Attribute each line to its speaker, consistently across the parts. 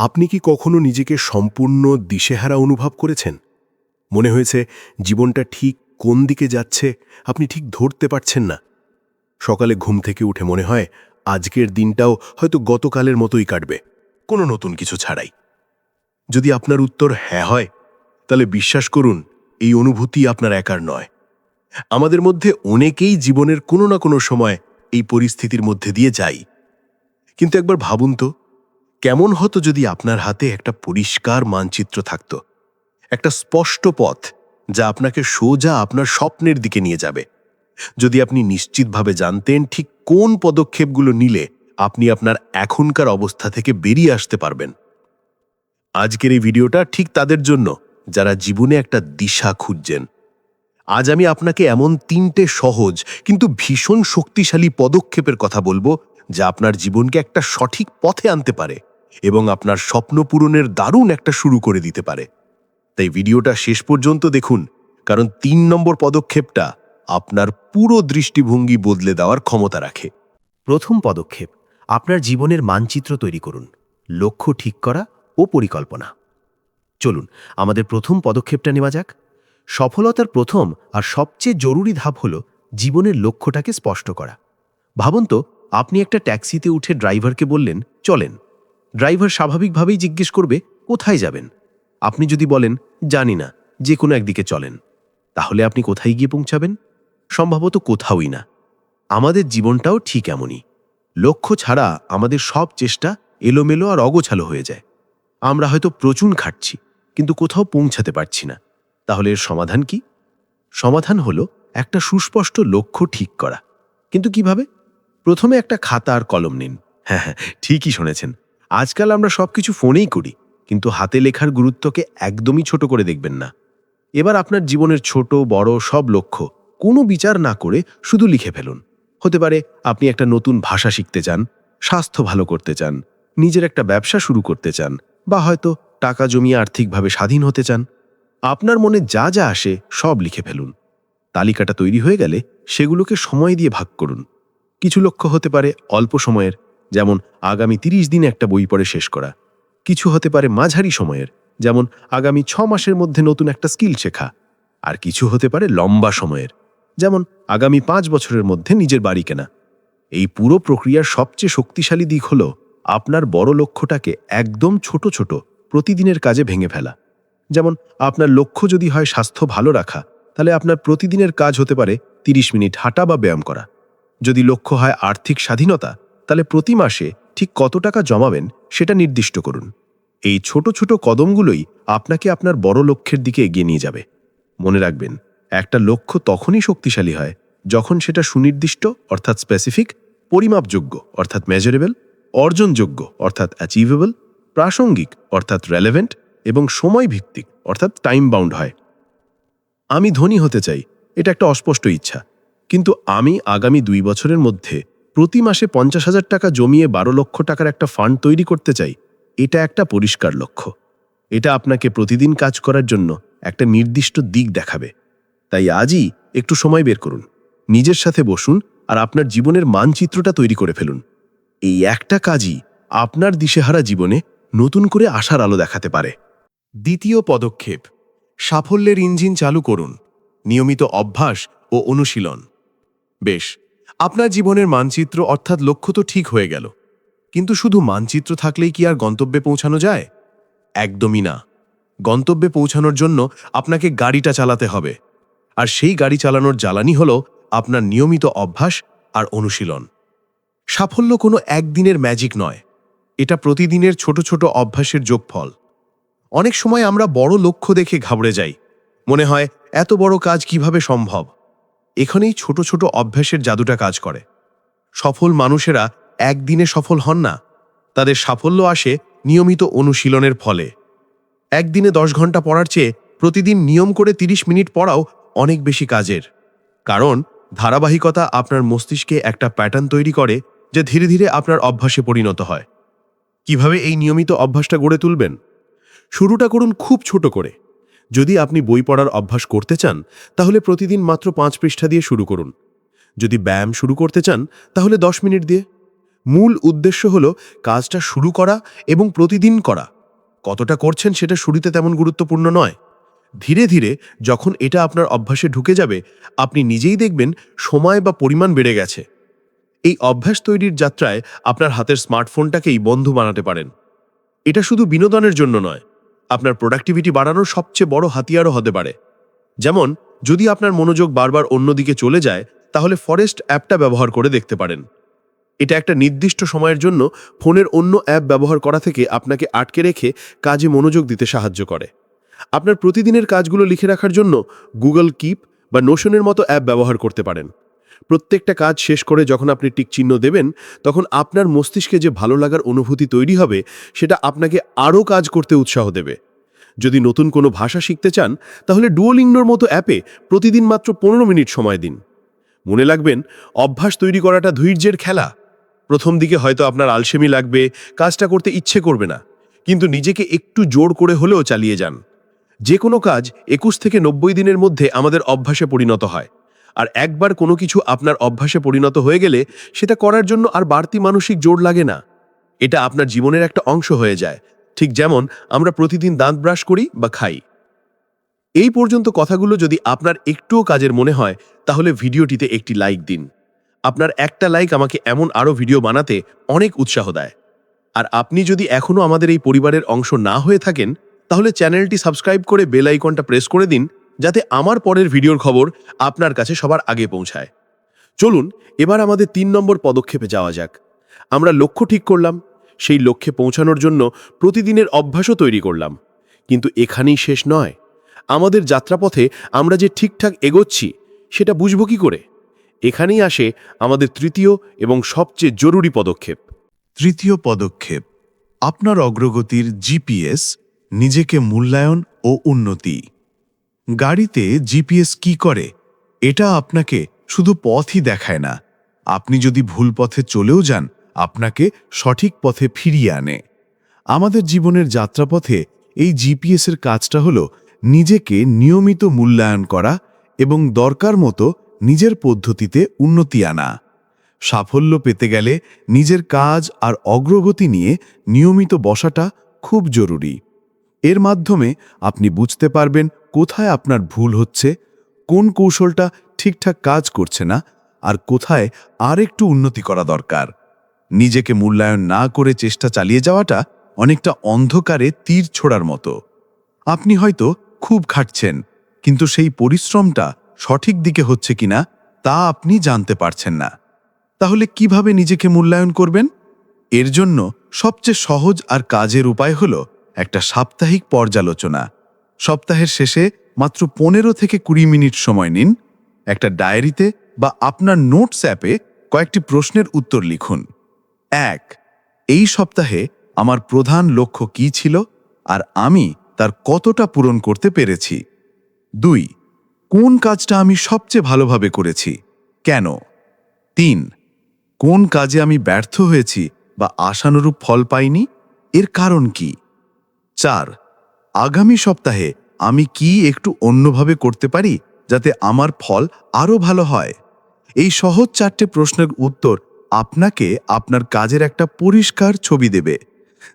Speaker 1: আপনি কি কখনো নিজেকে সম্পূর্ণ দিশেহারা অনুভব করেছেন? মনে হয়েছে জীবনটা ঠিক কোন দিকে যাচ্ছে, আপনি ঠিক ধরতে পারছেন না। সকালে ঘুম থেকে উঠে মনে হয় আজকের দিনটাও হয়তো গতকালের মতোই কাটবে, কোনো নতুন কিছু ছাড়াই। যদি আপনার উত্তর হ্যাঁ হয়, তাহলে বিশ্বাস করুন, এই অনুভূতি আপনার একার নয়। আমাদের মধ্যে অনেকেই জীবনের কোনো না কোনো সময় এই পরিস্থিতির মধ্যে দিয়ে যাই কিন্তু একবার ভাবুন তো কেমন হতো যদি আপনার হাতে একটা পরিষ্কার মানচিত্র থাকত? একটা স্পষ্ট পথ যা আপনাকে সোজা আপনার স্বপ্নের দিকে নিয়ে যাবে। যদি আপনি নিশ্চিতভাবে জানতেন ঠিক কোন পদক্ষেপগুলো নিলে আপনি আপনার এখনকার অবস্থা থেকে বেরিয়ে আসতে পারবেন। আজকের এই ভিডিওটা ঠিক তাদের জন্য যারা জীবনে একটা দিশা খুঁজছেন। আজ আমি আপনাকে এমন তিনটে সহজ কিন্তু ভীষণ শক্তিশালী পদক্ষেপের কথা বলব যা আপনার জীবনকে একটা সঠিক পথে আনতে পারে। এবং আপনার স্বপ্ন পূরণের দারুণ একটা শুরু করে দিতে পারে। তাই ভিডিওটা শেষ পর্যন্ত দেখুন, কারণ তিন নম্বর পদক্ষেপটা আপনার পুরো দৃষ্টিভঙ্গি বদলে দেওয়ার ক্ষমতা রাখে।
Speaker 2: প্রথম পদক্ষেপ, আপনার জীবনের মানচিত্র তৈরি করুন, লক্ষ্য ঠিক করা ও পরিকল্পনা। চলুন, আমাদের প্রথম পদক্ষেপটা নেওয়া যাক। সফলতার প্রথম আর সবচেয়ে জরুরি ধাপ হল জীবনের লক্ষ্যটাকে স্পষ্ট করা। ভাবুন তো, আপনি একটা ট্যাক্সিতে উঠে ড্রাইভারকে বললেন, চলেন। ড্রাইভার স্বাভাবিকভাবেই জিজ্ঞেস করবে, কোথায় যাবেন? আপনি যদি বলেন, জানি না, যে কোনো একদিকে চলেন। তাহলে আপনি কোথায় গিয়ে পৌঁছাবেন? সম্ভবত কোথাওই না। আমাদের জীবনটাও ঠিক এমনই। লক্ষ্য ছাড়া আমাদের সব চেষ্টা এলোমেলো আর অগোছালো হয়ে যায়। আমরা হয়তো প্রচুর খাটছি, কিন্তু কোথাও পৌঁছাতে পারছি না। তাহলে এর সমাধান কি? সমাধান হলো একটা সুস্পষ্ট লক্ষ্য ঠিক করা। কিন্তু কীভাবে? প্রথমে একটা খাতা আর কলম নিন। হ্যাঁ হ্যাঁ ঠিকই শুনেছেন। আজকাল আমরা সবকিছু ফোনেই করি, কিন্তু হাতে লেখার গুরুত্বকে একদমই ছোট করে দেখবেন না। এবার আপনার জীবনের ছোট, বড় সব লক্ষ্য কোনো বিচার না করে শুধু লিখে ফেলুন। হতে পারে আপনি একটা নতুন ভাষা শিখতে চান, স্বাস্থ্য ভালো করতে চান, নিজের একটা ব্যবসা শুরু করতে চান, বা হয়তো টাকা জমিয়ে আর্থিকভাবে স্বাধীন হতে চান। আপনার মনে যা যা আসে সব লিখে ফেলুন। তালিকাটা তৈরি হয়ে গেলে সেগুলোকে সময় দিয়ে ভাগ করুন। কিছু লক্ষ্য হতে পারে অল্প সময়ের যেমন আগামী তিরিশ দিনে একটা বই পড়ে শেষ করা। কিছু হতে পারে মাঝারি সময়ের, যেমন আগামী ছ মাসের মধ্যে নতুন একটা স্কিল শেখা। আর কিছু হতে পারে লম্বা সময়ের, যেমন আগামী পাঁচ বছরের মধ্যে নিজের বাড়ি কেনা। এই পুরো প্রক্রিয়ার সবচেয়ে শক্তিশালী দিক হল আপনার বড় লক্ষ্যটাকে একদম ছোট ছোট, প্রতিদিনের কাজে ভেঙে ফেলা। যেমন আপনার লক্ষ্য যদি হয় স্বাস্থ্য ভালো রাখা, তাহলে আপনার প্রতিদিনের কাজ হতে পারে ৩০ মিনিট হাঁটা বা ব্যায়াম করা। যদি লক্ষ্য হয় আর্থিক স্বাধীনতা তাহলে প্রতি মাসে ঠিক কত টাকা জমাবেন সেটা নির্দিষ্ট করুন। এই ছোট ছোট কদমগুলোই আপনাকে আপনার বড় লক্ষ্যের দিকে এগিয়ে নিয়ে যাবে। মনে রাখবেন, একটা লক্ষ্য তখনই শক্তিশালী হয় যখন সেটা সুনির্দিষ্ট, অর্থাৎ স্পেসিফিক পরিমাপযোগ্য, অর্থাৎ মেজারেবল অর্জনযোগ্য, অর্থাৎ অ্যাচিভেবল প্রাসঙ্গিক, অর্থাৎ রেলেভেন্ট এবং সময় ভিত্তিক অর্থাৎ টাইম বাউন্ড হয়। আমি ধনী হতে চাই, এটা একটা অস্পষ্ট ইচ্ছা। কিন্তু আমি আগামী দুই বছরের মধ্যে প্রতি মাসে পঞ্চাশ হাজার টাকা জমিয়ে বারো লক্ষ টাকার একটা ফান্ড তৈরি করতে চাই, এটা একটা পরিষ্কার লক্ষ্য। এটা আপনাকে প্রতিদিন কাজ করার জন্য একটা নির্দিষ্ট দিক দেখাবে। তাই আজই একটু সময় বের করুন। নিজের সাথে বসুন আর আপনার জীবনের মানচিত্রটা তৈরি করে ফেলুন। এই একটা কাজই আপনার দিশেহারা জীবনে নতুন করে আশার আলো দেখাতে পারে। দ্বিতীয় পদক্ষেপ, সাফল্যের ইঞ্জিন চালু করুন। নিয়মিত অভ্যাস ও অনুশীলন। বেশ আপনার জীবনের মানচিত্র অর্থাৎ লক্ষ্য তো ঠিক হয়ে গেল। কিন্তু শুধু মানচিত্র থাকলেই কি আর গন্তব্যে পৌঁছানো যায়? একদমই না। গন্তব্যে পৌঁছানোর জন্য আপনাকে গাড়িটা চালাতে হবে। আর সেই গাড়ি চালানোর জ্বালানি হল আপনার নিয়মিত অভ্যাস আর অনুশীলন। সাফল্য কোনো একদিনের ম্যাজিক নয়। এটা প্রতিদিনের ছোট ছোট অভ্যাসের যোগফল। অনেক সময় আমরা বড় লক্ষ্য দেখে ঘাবড়ে যাই। মনে হয়, এত বড় কাজ কীভাবে সম্ভব? এখানেই ছোট ছোট অভ্যাসের জাদুটা কাজ করে। সফল মানুষেরা একদিনে সফল হন না। তাদের সাফল্য আসে নিয়মিত অনুশীলনের ফলে। একদিনে দশ ঘণ্টা পড়ার চেয়ে প্রতিদিন নিয়ম করে ৩০ মিনিট পড়াও অনেক বেশি কাজের। কারণ ধারাবাহিকতা আপনার মস্তিষ্কে একটা প্যাটার্ন তৈরি করে যা ধীরে ধীরে আপনার অভ্যাসে পরিণত হয়। কীভাবে এই নিয়মিত অভ্যাসটা গড়ে তুলবেন? শুরুটা করুন খুব ছোট করে। যদি আপনি বই পড়ার অভ্যাস করতে চান, তাহলে প্রতিদিন মাত্র পাঁচ পৃষ্ঠা দিয়ে শুরু করুন। যদি ব্যায়াম শুরু করতে চান, তাহলে দশ মিনিট দিয়ে। মূল উদ্দেশ্য হল কাজটা শুরু করা এবং প্রতিদিন করা। কতটা করছেন সেটা শুরুতে তেমন গুরুত্বপূর্ণ নয়। ধীরে ধীরে যখন এটা আপনার অভ্যাসে ঢুকে যাবে, আপনি নিজেই দেখবেন সময় বা পরিমাণ বেড়ে গেছে। এই অভ্যাস তৈরির যাত্রায় আপনার হাতের স্মার্টফোনটাকেই বন্ধু বানাতে পারেন। এটা শুধু বিনোদনের জন্য নয় আপনার প্রোডাক্টিভিটি বাড়ানোর সবচেয়ে বড় হাতিয়ারও হতে পারে। যেমন, যদি আপনার মনোযোগ বারবার অন্যদিকে চলে যায়, তাহলে ফরেস্ট অ্যাপটা ব্যবহার করে দেখতে পারেন। এটা একটা নির্দিষ্ট সময়ের জন্য ফোনের অন্য অ্যাপ ব্যবহার করা থেকে আপনাকে আটকে রেখে কাজে মনোযোগ দিতে সাহায্য করে। আপনার প্রতিদিনের কাজগুলো লিখে রাখার জন্য গুগল কিপ বা নোশনের মতো অ্যাপ ব্যবহার করতে পারেন। প্রত্যেকটা কাজ শেষ করে যখন আপনি টিক চিহ্ন দেবেন, তখন আপনার মস্তিষ্কে যে ভালো লাগার অনুভূতি তৈরি হবে, সেটা আপনাকে আরও কাজ করতে উৎসাহ দেবে। যদি নতুন কোনো ভাষা শিখতে চান, তাহলে ডুয়োলিঙ্গোর মতো অ্যাপে প্রতিদিন মাত্র পনেরো মিনিট সময় দিন। মনে লাগবেন অভ্যাস তৈরি করাটা ধৈর্যের খেলা। প্রথম দিকে হয়তো আপনার আলসেমি লাগবে, কাজটা করতে ইচ্ছে করবে না, কিন্তু নিজেকে একটু জোর করে হলেও চালিয়ে যান। যে কোনো কাজ একুশ থেকে নব্বই দিনের মধ্যে আমাদের অভ্যাসে পরিণত হয়। আর একবার কোনো কিছু আপনার অভ্যাসে পরিণত হয়ে গেলে সেটা করার জন্য আর বাড়তি মানসিক জোর লাগে না। এটা আপনার জীবনের একটা অংশ হয়ে যায়। ঠিক যেমন আমরা প্রতিদিন দাঁত ব্রাশ করি বা খাই। এই পর্যন্ত কথাগুলো যদি আপনার একটুও কাজের মনে হয়, তাহলে ভিডিওটিতে একটি লাইক দিন। আপনার একটা লাইক আমাকে এমন আরও ভিডিও বানাতে অনেক উৎসাহ দেয়। আর আপনি যদি এখনও আমাদের এই পরিবারের অংশ না হয়ে থাকেন, তাহলে চ্যানেলটি সাবস্ক্রাইব করে বেল আইকনটা প্রেস করে দিন। যাতে আমার পরের ভিডিওর খবর আপনার কাছে সবার আগে পৌঁছায়। চলুন, এবার আমাদের তিন নম্বর পদক্ষেপে যাওয়া যাক। আমরা লক্ষ্য ঠিক করলাম, সেই লক্ষ্যে পৌঁছানোর জন্য প্রতিদিনের অভ্যাসও তৈরি করলাম। কিন্তু এখানেই শেষ নয়। আমাদের যাত্রাপথে আমরা যে ঠিকঠাক এগোচ্ছি, সেটা বুঝব কি করে? এখানেই আসে আমাদের তৃতীয় এবং সবচেয়ে জরুরি পদক্ষেপ।
Speaker 3: তৃতীয় পদক্ষেপ, আপনার অগ্রগতির জিপিএস, নিজেকে মূল্যায়ন ও উন্নতি। গাড়িতে জিপিএস কি করে, এটা আপনাকে শুধু পথই দেখায় না। আপনি যদি ভুল পথে চলেও যান, আপনাকে সঠিক পথে ফিরিয়ে আনে। আমাদের জীবনের যাত্রাপথে এই জিপিএসের কাজটা হলো নিজেকে নিয়মিত মূল্যায়ন করা এবং দরকার মতো নিজের পদ্ধতিতে উন্নতি আনা। সাফল্য পেতে গেলে নিজের কাজ আর অগ্রগতি নিয়ে নিয়মিত বসাটা খুব জরুরি। এর মাধ্যমে আপনি বুঝতে পারবেন কোথায় আপনার ভুল হচ্ছে, কোন কৌশলটা ঠিকঠাক কাজ করছে না, আর কোথায় আর একটু উন্নতি করা দরকার। নিজেকে মূল্যায়ন না করে চেষ্টা চালিয়ে যাওয়াটা অনেকটা অন্ধকারে তীর ছোড়ার মতো। আপনি হয়তো খুব খাটছেন, কিন্তু সেই পরিশ্রমটা সঠিক দিকে হচ্ছে কিনা তা আপনি জানতে পারছেন না। তাহলে কীভাবে নিজেকে মূল্যায়ন করবেন? এর জন্য সবচেয়ে সহজ আর কাজের উপায় হল একটা সাপ্তাহিক পর্যালোচনা। সপ্তাহের শেষে মাত্র পনেরো থেকে কুড়ি মিনিট সময় নিন, একটা ডায়েরিতে বা আপনার নোটস অ্যাপে কয়েকটি প্রশ্নের উত্তর লিখুন। এক, এই সপ্তাহে আমার প্রধান লক্ষ্য কী ছিল আর আমি তার কতটা পূরণ করতে পেরেছি? দুই, কোন কাজটা আমি সবচেয়ে ভালোভাবে করেছি? কেন? তিন, কোন কাজে আমি ব্যর্থ হয়েছি বা আশানুরূপ ফল পাইনি? এর কারণ কি? চার, আগামী সপ্তাহে আমি কি একটু অন্যভাবে করতে পারি যাতে আমার ফল আরও ভালো হয়? এই সহজ চারটে প্রশ্নের উত্তর আপনাকে আপনার কাজের একটা পরিষ্কার ছবি দেবে।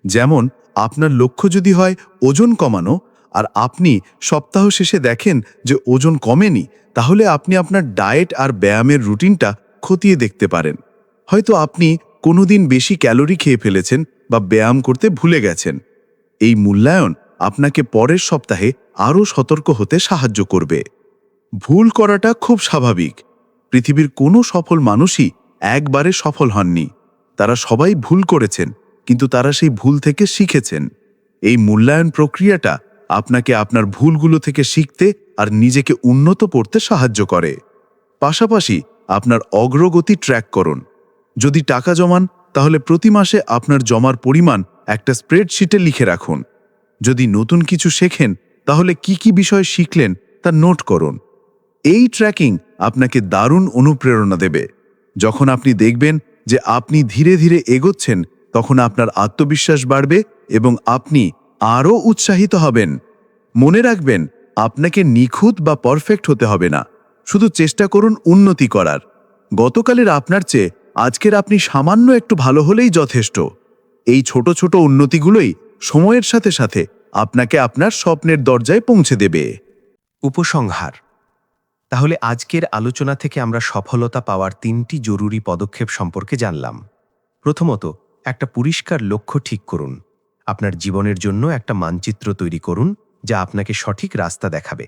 Speaker 3: যেমন, আপনার লক্ষ্য যদি হয় ওজন কমানো, আর আপনি সপ্তাহ শেষে দেখেন যে ওজন কমেনি, তাহলে আপনি আপনার ডায়েট আর ব্যায়ামের রুটিনটা খতিয়ে দেখতে পারেন। হয়তো আপনি কোনোদিন বেশি ক্যালোরি খেয়ে ফেলেছেন বা ব্যায়াম করতে ভুলে গেছেন। এই মূল্যায়ন আপনাকে পরের সপ্তাহে আরও সতর্ক হতে সাহায্য করবে। ভুল করাটা খুব স্বাভাবিক। পৃথিবীর কোনো সফল মানুষই একবারে সফল হননি। তারা সবাই ভুল করেছেন, কিন্তু তারা সেই ভুল থেকে শিখেছেন। এই মূল্যায়ন প্রক্রিয়াটা আপনাকে আপনার ভুলগুলো থেকে শিখতে আর নিজেকে উন্নত করতে সাহায্য করে। পাশাপাশি আপনার অগ্রগতি ট্র্যাক করুন। যদি টাকা জমান, তাহলে প্রতি মাসে আপনার জমার পরিমাণ একটা স্প্রেডশিটে লিখে রাখুন। যদি নতুন কিছু শেখেন, তাহলে কি কি বিষয় শিখলেন, তা নোট করুন। এই ট্র্যাকিং আপনাকে দারুণ অনুপ্রেরণা দেবে। যখন আপনি দেখবেন যে আপনি ধীরে ধীরে এগোচ্ছেন, তখন আপনার আত্মবিশ্বাস বাড়বে এবং আপনি আরও উৎসাহিত হবেন। মনে রাখবেন, আপনাকে নিখুঁত বা পারফেক্ট হতে হবে না। শুধু চেষ্টা করুন উন্নতি করার। গতকালের আপনার চেয়ে আজকের আপনি সামান্য একটু ভালো হলেই যথেষ্ট। এই ছোট ছোট উন্নতিগুলোই সময়ের সাথে সাথে আপনাকে আপনার স্বপ্নের দরজায় পৌঁছে দেবে।
Speaker 2: উপসংহার। তাহলে আজকের আলোচনা থেকে আমরা সফলতা পাওয়ার তিনটি জরুরি পদক্ষেপ সম্পর্কে জানলাম। প্রথমত, একটা পরিষ্কার লক্ষ্য ঠিক করুন। আপনার জীবনের জন্য একটা মানচিত্র তৈরি করুন যা আপনাকে সঠিক রাস্তা দেখাবে।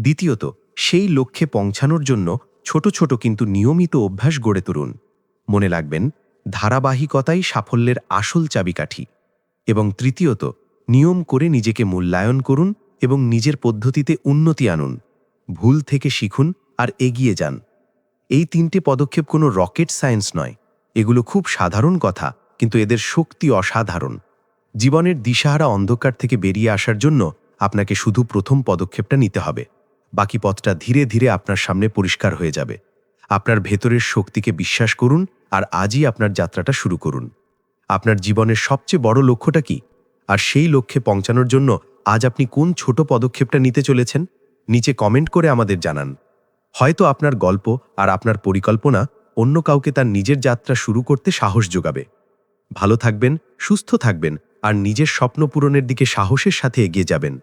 Speaker 2: দ্বিতীয়ত, সেই লক্ষ্যে পৌঁছানোর জন্য ছোট ছোট কিন্তু নিয়মিত অভ্যাস গড়ে তুলুন। মনে রাখবেন ধারাবাহিকতাই সাফল্যের আসল চাবিকাঠি এবং তৃতীয়ত, নিয়ম করে নিজেকে মূল্যায়ন করুন এবং নিজের পদ্ধতিতে উন্নতি আনুন। ভুল থেকে শিখুন আর এগিয়ে যান। এই তিনটে পদক্ষেপ কোনো রকেট সায়েন্স নয়। এগুলো খুব সাধারণ কথা, কিন্তু এদের শক্তি অসাধারণ। জীবনের দিশাহারা অন্ধকার থেকে বেরিয়ে আসার জন্য আপনাকে শুধু প্রথম পদক্ষেপটা নিতে হবে। বাকি পথটা ধীরে ধীরে আপনার সামনে পরিষ্কার হয়ে যাবে। আপনার ভেতরের শক্তিকে বিশ্বাস করুন আর আজই আপনার যাত্রাটা শুরু করুন। আপনার জীবনের সবচেয়ে বড় লক্ষ্যটা কি? আর সেই লক্ষ্যে পৌঁছানোর জন্য আজ আপনি কোন ছোট পদক্ষেপটা নিতে চলেছেন? নিচে কমেন্ট করে আমাদের জানান। হয়তো আপনার গল্প আর আপনার পরিকল্পনা অন্য কাউকে তার নিজের যাত্রা শুরু করতে সাহস যোগাবে। ভালো থাকবেন, সুস্থ থাকবেন আর নিজের স্বপ্ন পূরণের দিকে সাহসের সাথে এগিয়ে যাবেন।